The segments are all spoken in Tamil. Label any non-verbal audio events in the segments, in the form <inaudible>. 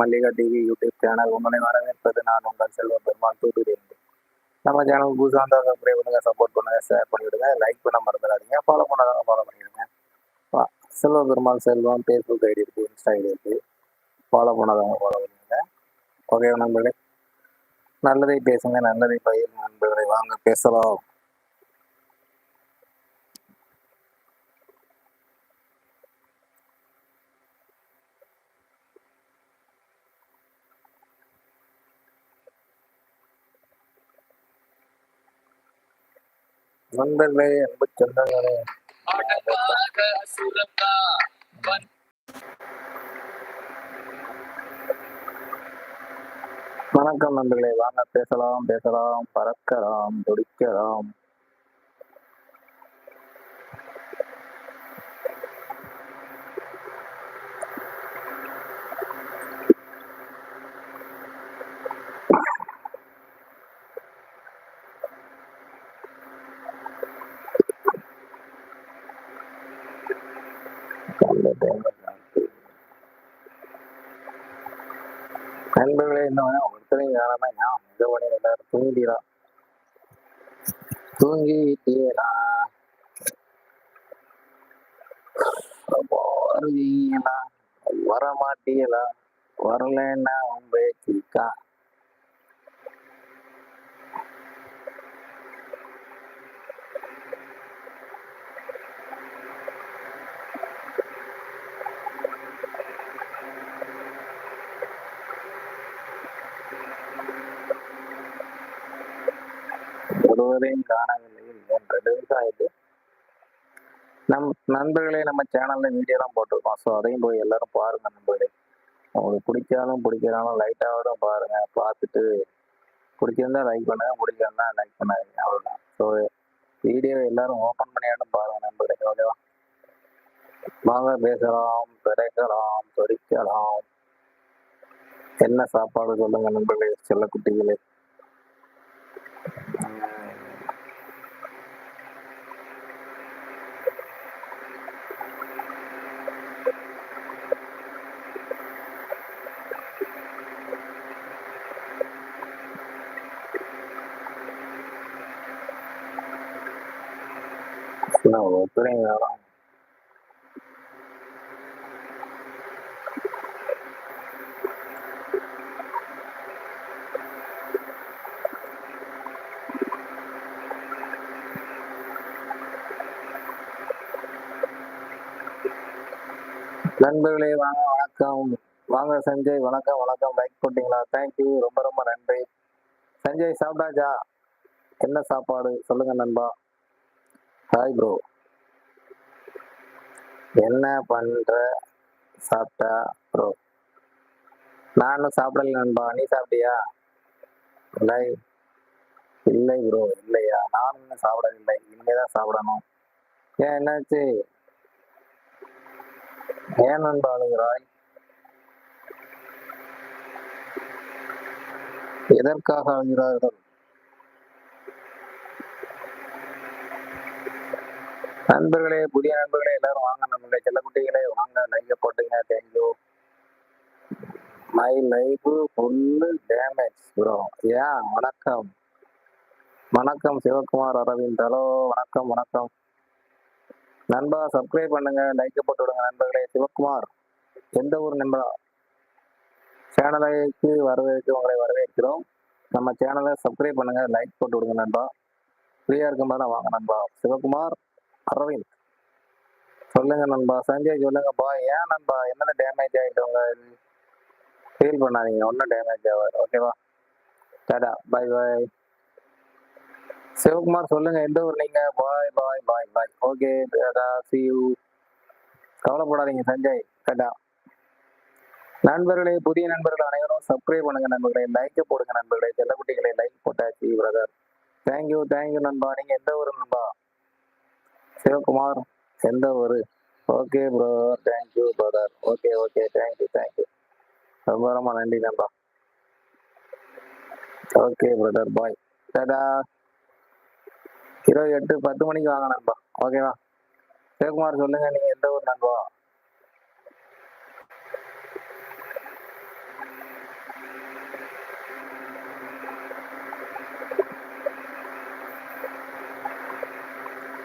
மல்லிகா டிவி யூடியூப் சேனல் உங்களை வரவேற்பது நான் உங்கள் செல்வ பெருமாள் தூத்துக்குடி. நம்ம சேனல் புதுசாக இருந்தால் சப்ஸ்கிரைப் பண்ணுங்க சப்போர்ட் பண்ணுங்க ஷேர் பண்ணிவிடுங்க லைக் பண்ண மறந்துடாதீங்க ஃபாலோ பண்ணாதான் ஃபாலோ பண்ணிடுங்க. வா, செல்வ பெருமாள் செல்வம் ஃபேஸ்புக் ஐடி இருக்கு இன்ஸ்டா ஐடி இருக்கு. ஃபாலோ பண்ணாதவங்க ஃபாலோ பண்ணுங்க ஓகே நண்பர்களே? நல்லதை பேசுங்க நல்லதை பயிர் நண்பர்களை. வாங்க பேசலாம். நண்பர்களே அன்பு சொந்தங்களே. வணக்கம் நண்பர்களே. வாங்க பேசலாம் பேசலாம் பறக்கலாம் துடிக்கலாம். நண்பர்களே இன்னும் ஒருத்தரையும் காலமா ஏன் மிக பண்ணி எல்லாரும் தூங்கிடலாம் தூங்கிட்டீரா வருவீங்களா வர வரலன்னா உங்க சிக்கா ஒருவரையும் காணவில்லை. என்ற ஆயிட்டு நம் நண்பர்களே நம்ம சேனல்ல வீடியோலாம் போட்டிருக்கோம். ஸோ அதையும் போய் எல்லாரும் பாருங்க நண்பர்களே. உங்களுக்கு பிடிச்சாலும் பிடிக்கிறாலும் லைட்டாவதும் பாருங்க. பார்த்துட்டு பிடிச்சிருந்தா லைக் பண்ணுங்க. பிடிச்சிருந்தா லைக் பண்ணாதீங்க. அவ்வளோதான் ஸோ வீடியோ எல்லாரும் ஓப்பன் பண்ணியாலும் பாருங்க நண்பர்களே. ஓகேவா? வாங்க பேசலாம் பிறக்கலாம் தொடிக்கலாம் என்ன சாப்பாடு சொல்லுங்க நண்பர்களே செல்ல குட்டிகளே என்ன நண்பர்களே வாங்க வணக்கம். வாங்க சஞ்சய் வணக்கம் வணக்கம். லைக் போட்டீங்களா? தேங்க்யூ ரொம்ப ரொம்ப நன்றி. சஞ்சய் சாப்பிட்டாச்சா? என்ன சாப்பாடு? சொல்லுங்க நண்பா. ஹாய் ப்ரோ என்ன பண்ற? சாப்பிட்டா ப்ரோ நானும் சாப்பிடல நண்பா. நீ சாப்பிட்டியா? இல்லை. இல்லை ப்ரோ இல்லையா? நானும் இன்னும் சாப்பிடவில்லை. இனிமேதான் சாப்பிடணும். ஏன் என்னாச்சு? ஏன் நண்பா அழுகிறாய்? எதற்காக அழுகிறார்கள்? நண்பர்களே புதிய நண்பர்களே எல்லாரும் வாங்க. நம்மளுடைய செல்லக்குட்டிகளே வாங்க. லைக் போட்டுங்க thank you my life full damage bro ஏன் வணக்கம். வணக்கம் சிவகுமார் அரவிந்த். ஹலோ வணக்கம் வணக்கம். நண்பா சப்ஸ்கிரைப் பண்ணுங்க. லைக் போட்டு விடுங்க நண்பர்களே. சிவகுமார் எந்த ஊர் நண்பா? சேனலுக்கு வரவேற்று உங்களை வரவேற்கிறோம். நம்ம சேனலை சப்ஸ்கிரைப் பண்ணுங்க லைக் போட்டு விடுங்க நண்பா. ஃப்ரீயா இருக்கும்போது வாங்க நண்பா. சிவகுமார் அரவிந்த் சொல்லுங்க நண்பா சஞ்சய் சொல்லுங்கப்பா ஏன் நண்பா என்னென்ன டேமேஜ் ஆகிட்டவங்க ஃபீல் பண்ணாதீங்க ஒன்றும் டேமேஜ் ஆகாது. ஓகேவா டாடா பை பாய் சிவகுமார் சொல்லுங்க எந்த ஊர் நீங்க? Bye bye bye bye okay tata see you கவலைப்படாதீங்க சஞ்சய் டாடா நண்பர்களே புதிய நண்பர்கள் அனைவரும் சப்ஸ்கிரைப் பண்ணுங்க நண்பர்களே. லைக் போடுங்க நண்பர்களே. செல்லக்குட்டிகளை லைக் போட்டாச்சு brother thank you thank you நண்பா. நீங்க எந்த ஊர் நண்பா? சிவகுமார் எந்த ஊர் okay bro thank you brother okay okay thank you thank you ரொம்ப ரொம்ப நன்றி நண்பா ஓகே பிரதர் பாய் டாடா இருபது எட்டு பத்து மணிக்கு வாங்க நண்பா ஓகேவா சிவகுமார் சொல்லுங்க. நீங்க எந்த ஊர் நண்பா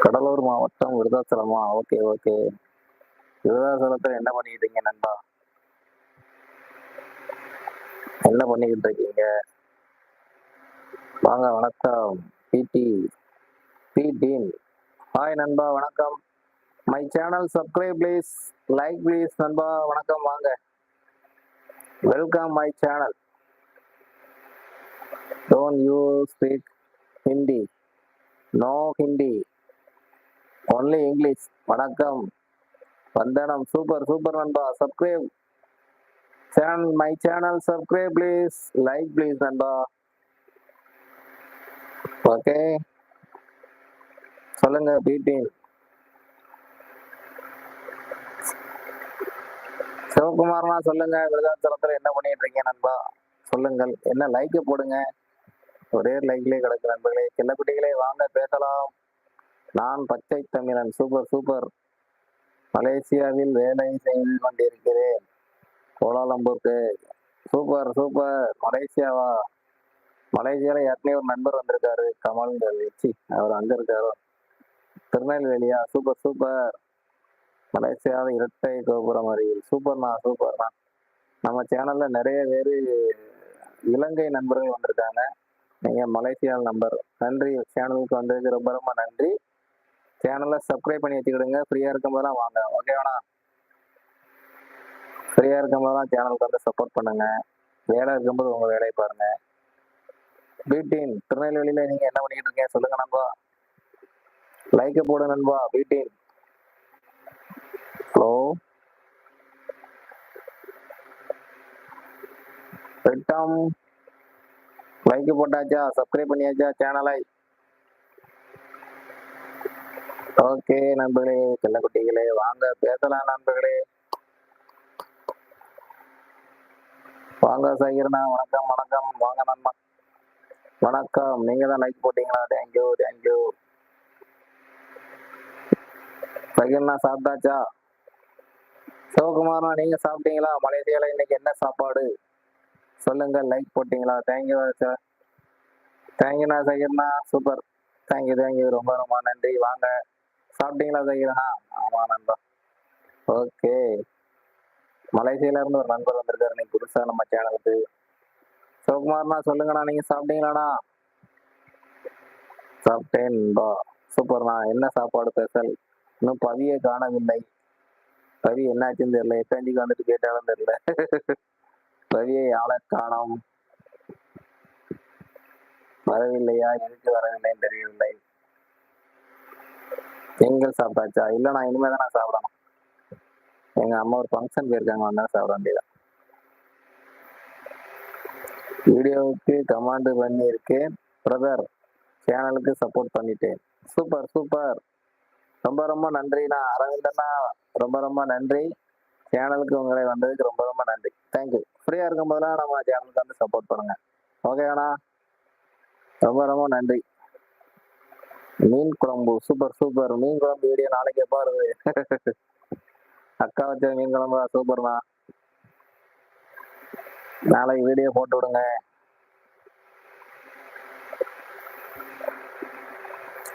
கடலூர் மாவட்டம் விருதாச்சலமா? Okay okay. விருதாச்சலத்தில் என்ன பண்ணிக்கிட்டு இருக்கீங்க நண்பா? என்ன பண்ணிக்கிட்டு இருக்கீங்க? வாங்க வணக்கம். பிடி பி டீன் ஹாய் நண்பா வணக்கம். My channel subscribe please like please நண்பா வணக்கம் வாங்க. Welcome my channel don't you speak Hindi no Hindi only English வணக்கம். வந்தனம். சூப்பர் சூப்பர் நண்பா. Subscribe channel my channel subscribe please like please நண்பா. ஓகே சொல்லுங்க பீட்டி சிவகுமார்னா சொல்லுங்க விருதாச்சலத்துல என்ன பண்ணிட்டு இருக்கீங்க நண்பா? சொல்லுங்கள். என்ன லைக் போடுங்க. ஒரே லைக்லயே கிடக்கு நண்பர்களே. சின்னக்குட்டிகளே வாங்க பேசலாம். நான் பச்சை தமிழன் சூப்பர் சூப்பர் மலேசியாவில் வேலை செய்து கொண்டிருக்கிறேன். கோலாலம்பூருக்கு. சூப்பர் சூப்பர் மலேசியாவா? மலேசியாவில் ஏற்கனவே ஒரு நண்பர் வந்திருக்காரு கமல் வச்சு அவர் அங்கே இருக்காரோ? திருநெல்வேலியா? சூப்பர் சூப்பர் மலேசியாவில் இரட்டை கோபுரம் அருகில். சூப்பர்ண்ணா சூப்பர்ண்ணா நம்ம சேனலில் நிறைய பேர் இலங்கை நண்பர்கள் வந்திருக்காங்க. நீங்கள் மலேசியா நம்பர் நன்றி. சேனலுக்கு வந்ததுக்கு ரொம்ப ரொம்ப நன்றி. சேனலை சப்ஸ்கிரைப் பண்ணி வச்சுக்கிடுங்க. ஃப்ரீயா இருக்கும் போதெல்லாம் வாங்க. ஓகேவாண்ணா ஃப்ரீயா இருக்கும் போதெல்லாம் சேனலுக்கு வந்து சப்போர்ட் பண்ணுங்க. வேலை இருக்கும்போது உங்க வேலையை பாருங்க. பீட்டீன் திருநெல்வேலியில நீங்க என்ன பண்ணிட்டு இருக்கீங்க சொல்லுங்க நண்பா. லைக் போடு நண்பா பீட்டீன் ஹலோ வெட்டம் லைக் போட்டாச்சா? சப்ஸ்கிரைப் பண்ணியாச்சா? சேனலை ஓகே நண்பர்களே செல்லக்குட்டிகளே வாங்க பேசலாம் நண்பர்களே. வாங்க சகிரனா வணக்கம் வணக்கம். வாங்க நண்பா. வணக்கம். நீங்க தான் லைக் போட்டீங்களா? தேங்க்யூ தேங்க்யூ சகிர்ணா சாப்பிட்டாச்சா? சிவகுமாரா நீங்க சாப்பிட்டீங்களா? மலேசியால இன்னைக்கு என்ன சாப்பாடு? சொல்லுங்க லைக் போட்டீங்களா? தேங்க்யூ சார் தேங்க்யூண்ணா சகிர்ணா சூப்பர் தேங்க்யூ தேங்க்யூ ரொம்ப ரொம்ப நன்றி. வாங்க. சாப்பிட்டீங்களா சகிரனா ஆமா நண்பா. ஓகே. மலேசியால இருந்து ஒரு நண்பர் வந்திருக்காரு. நீங்க புதுசா நம்ம சேனலுக்கு சிவகுமார்னா சொல்லுங்கண்ணா நீங்க சாப்பிட்டீங்களாண்ணா? சாப்பிட்டேன் சூப்பர்ண்ணா. என்ன சாப்பாடு ஸ்பெஷல் இன்னும் பவியை காணவில்லை. பவி என்னாச்சுன்னு தெரியல. எட்டாஞ்சிக்கு வந்துட்டு கேட்டாலும் தெரியல. பவியை ஆள காணோம்? வரவில்லையா? எதுக்கு வரவில்லைன்னு தெரியவில்லை. நீங்கள் சாப்பிட்டாச்சா? இல்ல நான் இனிமே தான் நான் சாப்பிடணும். எங்க அம்மா ஒரு ஃபங்க்ஷன் போயிருக்காங்க வந்தா சாப்பிட வேண்டியதான் வீடியோவுக்கு கமாண்ட் பண்ணியிருக்கேன் பிரதர் சேனலுக்கு சப்போர்ட் பண்ணிட்டேன். சூப்பர் சூப்பர் ரொம்ப ரொம்ப நன்றிண்ணா. அரவிந்தண்ணா ரொம்ப ரொம்ப நன்றி. சேனலுக்கு உங்களை வந்ததுக்கு ரொம்ப ரொம்ப நன்றி. தேங்க்யூ ஃப்ரீயா இருக்கும் போதெல்லாம் நம்ம சேனலுக்கு வந்து சப்போர்ட் பண்ணுங்க. ஓகேண்ணா ரொம்ப ரொம்ப நன்றி. மீன் குழம்பு சூப்பர் சூப்பர் மீன் குழம்பு வீடியோ நாளைக்கு பாருது. அக்கா வச்ச மீன் குழம்பு சூப்பர் தான். நாளைக்கு வீடியோ போட்டு விடுங்க.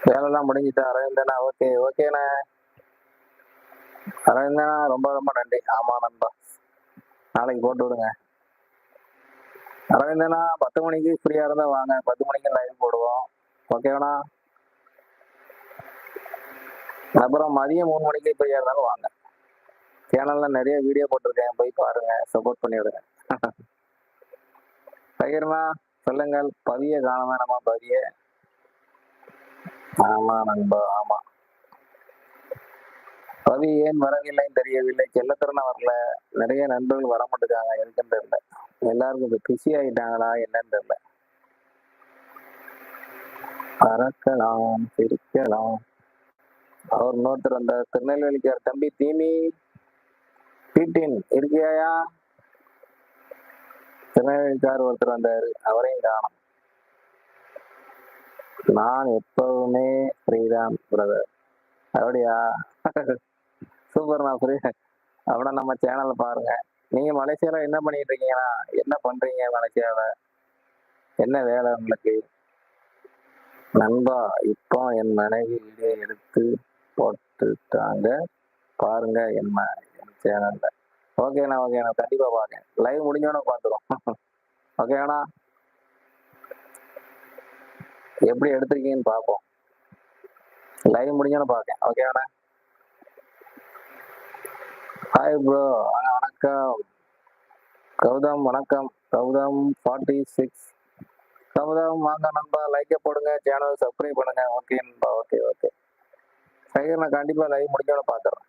வேலைலாம் முடிஞ்சுட்டா அரவிந்தனா ஓகே ஓகேண்ணா அரவிந்தனா ரொம்ப ரொம்ப நன்றி. ஆமா நண்பா. நாளைக்கு போட்டு விடுங்க. அரவிந்தனா பத்து மணிக்கு ஃப்ரீயா இருந்தா வாங்க. பத்து மணிக்கு லைவ் போடுவோம். ஓகேவா அப்புறம் மதியம் மூணு மணிக்கு போய் ஏறினாலும் வாங்க. சேனல்ல நிறைய வீடியோ போட்டிருக்கேன். போய் பாருங்க. சப்போர்ட் பண்ணி விடுங்க. <laughs> பகிர்மா சொல்லுங்கள். பதிய காணாம நம்ம பதிய. ஆமா நண்பா ஆமா. பவி ஏன் வரவில்லைன்னு தெரியவில்லை. செல்லத்திறனா வரல நிறைய நண்பர்கள் வர மாட்டேங்காங்க. எதுக்குன்னு தெரியல. எல்லாருக்கும் இப்ப பிஸி ஆயிட்டாங்களா என்னன்னு தெரியல. பறக்கலாம் சிரிக்கலாம். அவர் இன்னொருத்தர் அந்த திருநெல்வேலிக்கார் தம்பி தீமி. பீட்டின் இருக்கியாயா? திருநெல்வேலிக்கார் ஒருத்தர் வந்தாரு. அவரையும் காணும். நான் எப்பவுமே ஃப்ரீதான் பிரதர் அப்படியா? சூப்பர் நான் ஃப்ரீ. அப்படின்னா நம்ம சேனலை பாருங்க. நீங்க மலேசியால என்ன பண்ணிட்டு இருக்கீங்கன்னா என்ன பண்றீங்க மலேசியால? என்ன வேலை உங்களுக்கு? நண்பா இப்போ என் மனைவி வீடியோ எடுத்து போட்டுட்டாங்க. பாருங்க என்ன சேனல்ல. ஓகேண்ணா ஓகேண்ணா கண்டிப்பா பாருங்க. லைவ் முடிஞ்சோடனே பார்த்துரும் ஓகேண்ணா <laughs> எப்படி எடுத்திருக்கீங்கன்னு பார்ப்போம். லைவ் முடிஞ்சோன்னு பார்க்கேன் ஓகேண்ணா ஹாய் ப்ரோ வணக்கம். கௌதம் வணக்கம். கௌதம் ஃபார்ட்டி சிக்ஸ் கௌதம் வாங்க நண்பா. லைக்கை போடுங்க. சேனல் சப்ஸ்கிரைப் பண்ணுங்க. ஓகே நண்பா. ஓகே ஓகே டைகர் நான் கண்டிப்பாக லைவ் முடிஞ்சோட பார்த்துறேன்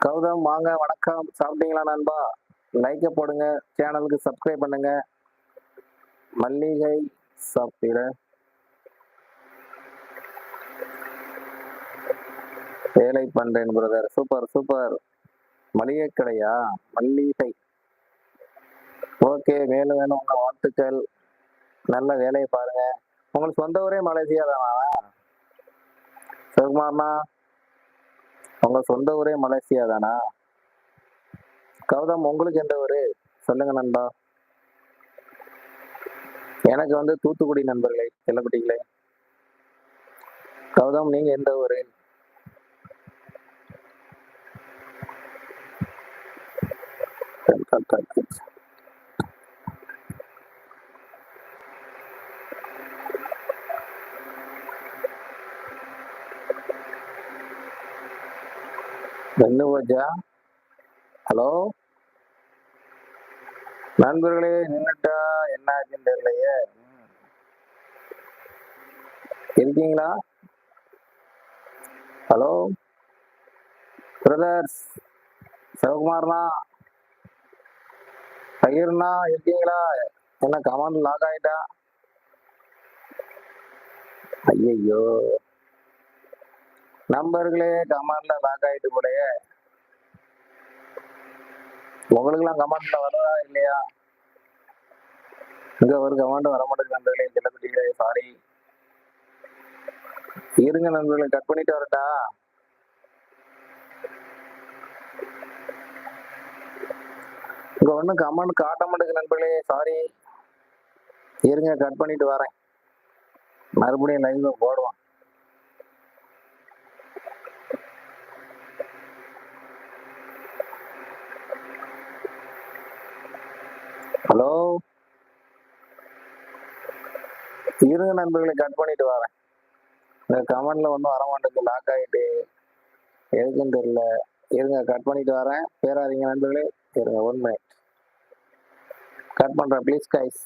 கௌதம் வாங்க வணக்கம். சாப்பிட்டீங்களா நண்பா? லைக்கை போடுங்க. சேனலுக்கு சப்ஸ்கிரைப் பண்ணுங்க. மல்லிகை சாப்பிட வேலை பண்றேன் பிரதர் சூப்பர் சூப்பர் மளிகை கடையா? மல்லிகை. ஓகே மேலும் வேணும். உங்க வாழ்த்துக்கள். நல்ல வேலையை பாருங்க. உங்களுக்கு சொந்த ஊரே மலேசியா தானா? சிவகுமார்னா உங்க சொந்த ஊரே மலேசியா தானா கௌதம் உங்களுக்கு எந்த ஊரு? சொல்லுங்க நண்பா. எனக்கு வந்து தூத்துக்குடி நண்பர்களே செல்லக்குட்டிகளே. கௌதம் நீங்க எந்த ஊரு? என்ன வச்சா ஹலோ? நண்பர்களே நின்னுட்டா? என்ன ஆச்சுன்னு தெரியலையே. இருக்கீங்களா? ஹலோ? பிரதர்ஸ் சிவகுமார்னா பயிர்னா இருக்கீங்களா? என்ன கமாண்ட் லாக் ஆயிட்டா? ஐயையோ. நம்பர்களே கமாண்ட்ல லாக் ஆயிட்டு போலயே உங்களுக்குலாம் கமாண்ட்ல வருதா இல்லையா? இங்க ஒரு கமாண்ட் வர மாட்டேங்குது நண்பர்களே செல்லக்குட்டிகளே சாரி இருங்க நண்பர்களே கட் பண்ணிட்டு வரட்டா. இங்க ஒன்றும் கமெண்ட் காட்ட மாட்டேங்குது நண்பர்களே சாரி இருங்க கட் பண்ணிட்டு வரேன். மறுபடியும் லைவ்ல போடுவான் ஹலோ? இருங்க நண்பர்களை கட் பண்ணிட்டு வரேன். இந்த கமெண்ட்ல ஒன்றும் வர மாட்டேங்குது லாக் ஆகிட்டு எதுக்குன்னு தெரியல. இருங்க கட் பண்ணிட்டு வரேன். பேராதிங்க நண்பர்களே. இருங்க ஒன் மினிட் கட் பண்றேன் ப்ளீஸ் கைஸ்